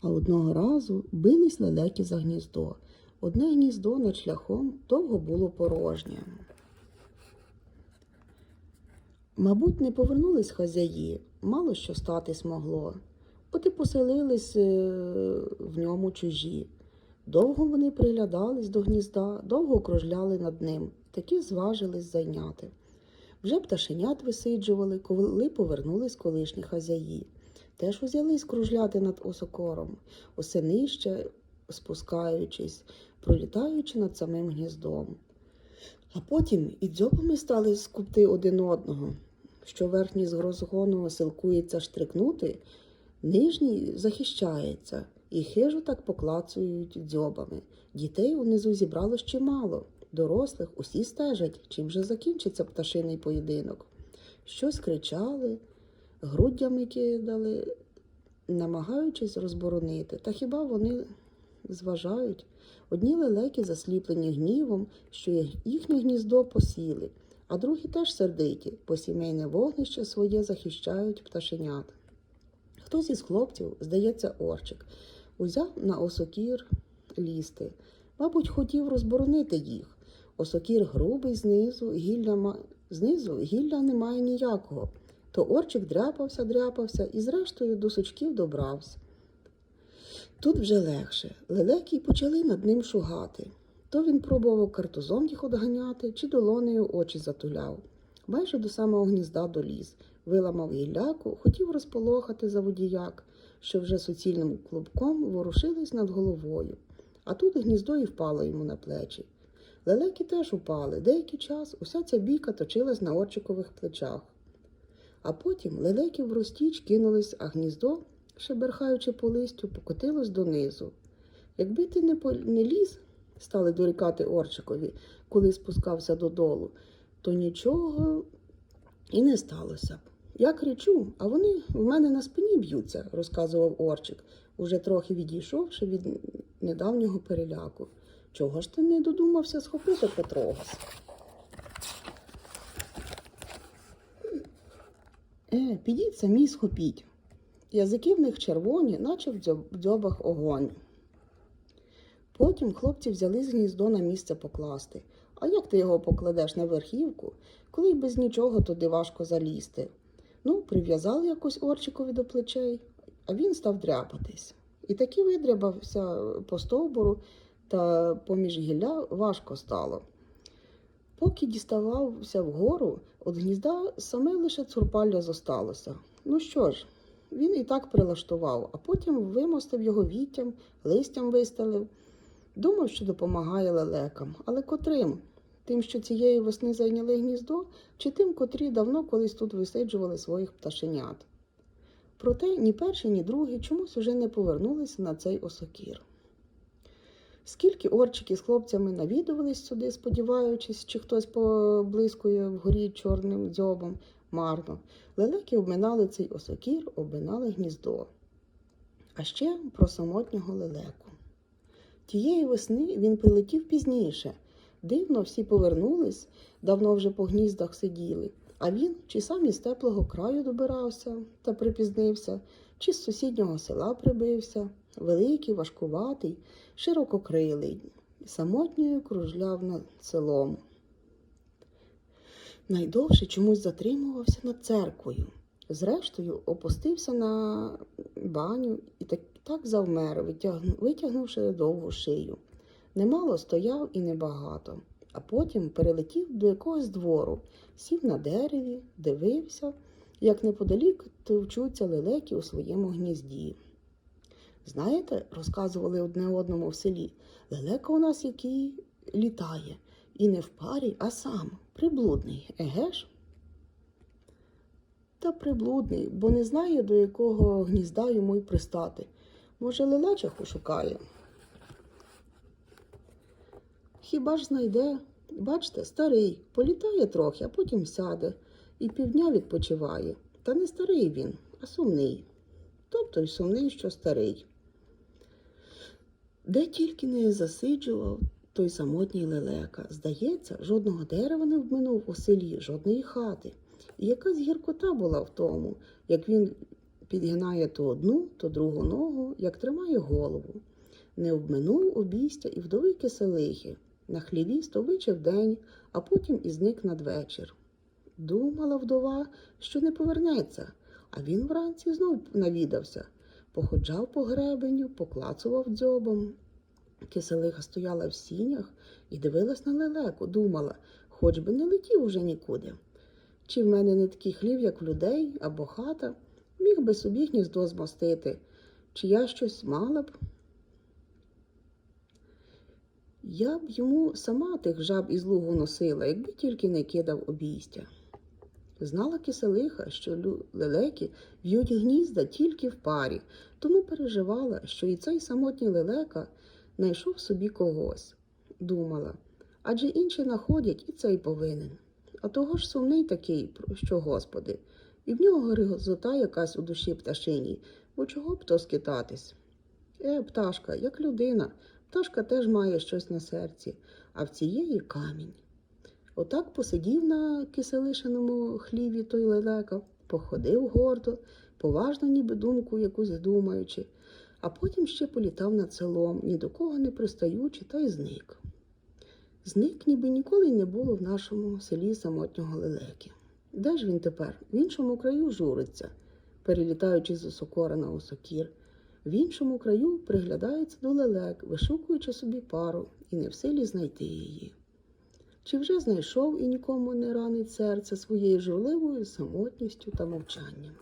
А одного разу бились лелеки за гніздо. Одне гніздо над шляхом довго було порожнє. Мабуть, не повернулись хазяї, мало що статись могло. От і поселились е, в ньому чужі. Довго вони приглядались до гнізда, довго кружляли над ним, таки зважились зайняти. Вже пташенят висиджували, коли повернулись колишні хазяї. Теж узялись кружляти над осокором, осенище спускаючись, пролітаючи над самим гніздом. А потім і дзьобами стали скупти один одного, що верхній з розгону силкується штрикнути, нижній захищається, і хижо так поклацують дзьобами. Дітей унизу зібралось чимало, дорослих усі стежать, чим же закінчиться пташиний поєдинок. Щось кричали, груддями кидали, намагаючись розборонити. Та хіба вони зважають? Одні лелеки засліплені гнівом, що їхнє гніздо посіли, а другі теж сердиті, бо сімейне вогнище своє захищають пташенят. Хтось із хлопців, здається, Орчик, узяв на осокір лізти. Мабуть, хотів розборонити їх. Осокір грубий знизу, гілля знизу гілля немає ніякого. То Орчик дряпався, дряпався і зрештою до сучків добрався. Тут вже легше. Лелеки й почали над ним шугати. То він пробував картузом їх одганяти чи долонею очі затуляв. Майже до самого гнізда доліз, виламав гілляку, хотів розполохати за водіяк, що вже суцільним клубком ворушились над головою. А тут гніздо і впало йому на плечі. Лелеки теж упали. Деякий час уся ця бійка точилась на Орчикових плечах. А потім лелеки в розтіч кинулись, а гніздо, шеберхаючи по листю, покотилось донизу. Якби ти не, по... не ліз, стали дорікати Орчикові, коли спускався додолу, то нічого і не сталося б. Я кричу, а вони в мене на спині б'ються, розказував Орчик, уже трохи відійшовши від недавнього переляку. Чого ж ти не додумався схопити Петрогас? Е, підіть самі схопіть. Язики в них червоні, наче в дзьобах огонь. Потім хлопці взяли з гніздо на місце покласти. А як ти його покладеш на верхівку, коли й без нічого туди важко залізти? Ну, прив'язали якось Орчикові до плечей, а він став дряпатись. І таки видрябався по стовбуру, та поміж гілля важко стало. Поки діставався вгору, від гнізда саме лише цурпалля зосталося. Ну що ж, він і так прилаштував, а потім вимостив його віттям, листям вистелив. Думав, що допомагає лелекам, але котрим? Тим, що цієї весни зайняли гніздо, чи тим, котрі давно колись тут висиджували своїх пташенят. Проте ні перший, ні другий чомусь уже не повернулися на цей осокір. Скільки орчики з хлопцями навідувались сюди, сподіваючись, чи хтось поблискує вгорі чорним дзьобом, марно. Лелеки обминали цей осокір, обминали гніздо. А ще про самотнього лелеку. Тієї весни він прилетів пізніше. Дивно, всі повернулись, давно вже по гніздах сиділи. А він чи сам із теплого краю добирався та припізнився, чи з сусіднього села прибився, великий, важкуватий, ширококрилий, самотньою кружляв над селом. Найдовше чомусь затримувався над церквою. Зрештою, опустився на баню і так, так завмер, витягнувши довгу шию. Немало стояв і небагато, а потім перелетів до якогось двору, сів на дереві, дивився, як неподалік товчуться лелеки у своєму гнізді. Знаєте, розказували одне одному в селі, лелека у нас який літає, і не в парі, а сам, приблудний, еге ж? Та приблудний, бо не знає, до якого гнізда йому й пристати. Може, лелечиху шукає. Хіба ж знайде? Бачте, старий, політає трохи, а потім сяде і півдня відпочиває. Та не старий він, а сумний. Тобто й сумний, що старий. Де тільки не засиджував той самотній лелека. Здається, жодного дерева не вминув у селі, жодної хати. І якась гіркота була в тому, як він підгинає то одну, то другу ногу, як тримає голову. Не обминув обійстя і вдови киселихи. На хліві стовичив день, а потім і зник надвечір. Думала вдова, що не повернеться, а він вранці знов навідався. Походжав по гребеню, поклацував дзьобом. Киселиха стояла в сінях і дивилась на лелеку, думала, хоч би не летів уже нікуди. Чи в мене не такий хлів, як в людей, або хата, міг би собі гніздо змостити, чи я щось мала б. Я б йому сама тих жаб із лугу носила, якби тільки не кидав обійстя. Знала киселиха, що лелеки в'ють гнізда тільки в парі, тому переживала, що і цей самотній лелека знайшов собі когось. Думала, адже інші находять і цей повинен. А того ж сумний такий, про що Господи, і в нього гризота якась у душі пташиній, бо чого б то скитатись? Е, пташка, як людина, пташка теж має щось на серці, а в цієї камінь. Отак посидів на киселишеному хліві той лелека, походив гордо, поважно, ніби думку якусь думаючи, а потім ще політав над селом, ні до кого не пристаючи, та й зник. Зник, ніби ніколи не було в нашому селі самотнього лелеки. Де ж він тепер? В іншому краю журиться, перелітаючи з осокора на осокір. В іншому краю приглядається до лелек, вишукуючи собі пару, і не в силі знайти її. Чи вже знайшов і нікому не ранить серце своєю журливою самотністю та мовчанням?